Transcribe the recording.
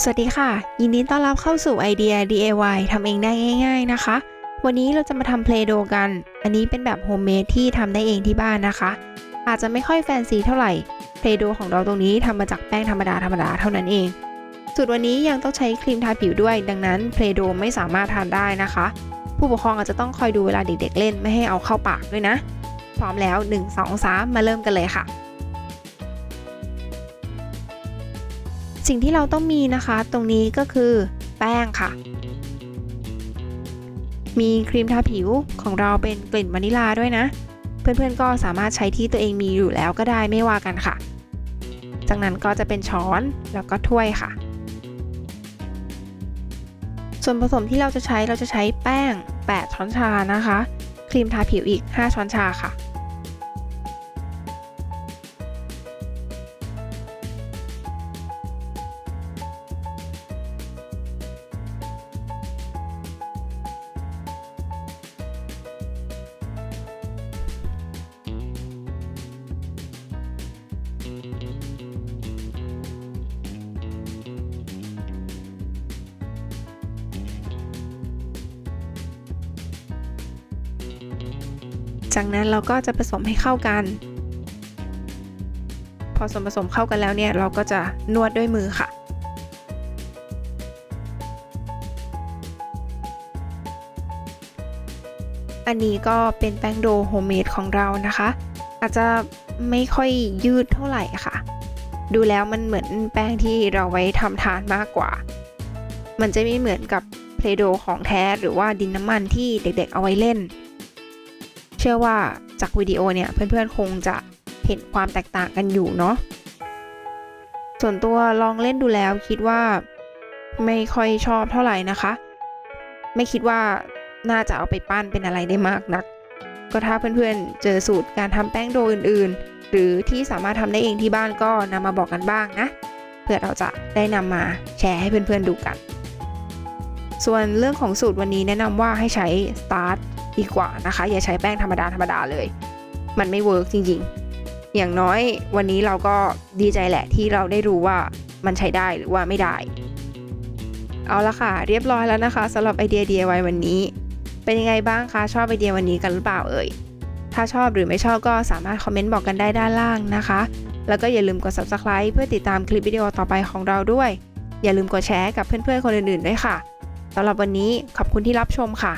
สวัสดีค่ะ ยินดีต้อนรับเข้าสู่ไอเดีย DIY ทำเองได้ง่าย ๆนะคะ วันนี้เราจะมาทำเพลโดกัน อันนี้เป็นแบบโฮมเมดที่ทำได้เองที่บ้านนะคะ อาจจะไม่ค่อยแฟนซีเท่าไหร่เพลโดของเราตรงนี้ทำมาจากแป้งธรรมดาธรรมดาเท่านั้นเองสูตรวันนี้ยังต้องใช้ครีมทาผิวด้วย ดังนั้นเพลโดไม่สามารถทานได้นะคะ ผู้ปกครองอาจจะต้องคอยดูเวลาเด็กๆเล่นไม่ให้เอาเข้าปากด้วยนะ พร้อมแล้ว 1 2 3 มาเริ่มกันเลยค่ะ สิ่งที่เราต้องมีนะคะ ตรงนี้ก็คือแป้งค่ะ มีครีมทาผิวของเราเป็นกลิ่นวานิลาด้วยนะ เพื่อนๆก็สามารถใช้ที่ตัวเองมีอยู่แล้วก็ได้ไม่ว่ากันค่ะ จากนั้นก็จะเป็นช้อนแล้วก็ถ้วยค่ะ ส่วนผสมที่เราจะใช้เราจะใช้แป้ง 8 ช้อนชานะคะ ครีมทาผิวอีก 5 ช้อนชาค่ะ จากนั้นเราก็จะผสมให้เข้ากัน พอส่วนผสมเข้ากันแล้วเนี่ยเราก็จะนวดด้วยมือค่ะ อันนี้ก็เป็นแป้งโดโฮมเมดของเรานะคะ อาจจะไม่ค่อยยืดเท่าไหร่ค่ะ ดูแล้วมันเหมือนแป้งที่เราไว้ทำทานมากกว่า มันจะไม่เหมือนกับเพลโดของแท้หรือว่าดินน้ำมันที่เด็กๆเอาไว้เล่น ชื่อว่าจากวิดีโอเนี่ยเพื่อนๆคงจะเห็นความแตกต่างกันอยู่เนาะส่วนตัวลองเล่นดูแล้วคิดว่าไม่ค่อยชอบเท่าไหร่นะคะ ไม่คิดว่าน่าจะเอาไปปั้นเป็นอะไรได้มากนัก ก็ถ้าเพื่อนๆเจอสูตรการทำแป้งโดอื่นๆ หรือที่สามารถทำได้เองที่บ้านก็นำมาบอกกันบ้างนะเพื่อเราจะได้นำมาแชร์ให้เพื่อนๆดูกัน ส่วนเรื่องของสูตรวันนี้แนะนำว่าให้ใช้สตาร์ท ดีกว่านะคะ อย่าใช้แป้งธรรมดาธรรมดาเลย มันไม่เวิร์กจริงๆ อย่างน้อยวันนี้เราก็ดีใจแหละที่เราได้รู้ว่ามันใช้ได้หรือว่าไม่ได้ เอาละค่ะ เรียบร้อยแล้วนะคะสำหรับไอเดีย DIY วันนี้ เป็นยังไงบ้างคะชอบไอเดียวันนี้กันหรือเปล่าเอ่ยถ้าชอบหรือไม่ชอบก็สามารถคอมเมนต์บอกกันได้ด้านล่างนะคะ แล้วก็อย่าลืมกด subscribe เพื่อติดตามคลิปวิดีโอต่อไปของเราด้วย อย่าลืมกดแชร์กับเพื่อนๆคนอื่นๆด้วยค่ะสำหรับวันนี้ขอบคุณที่รับชมค่ะ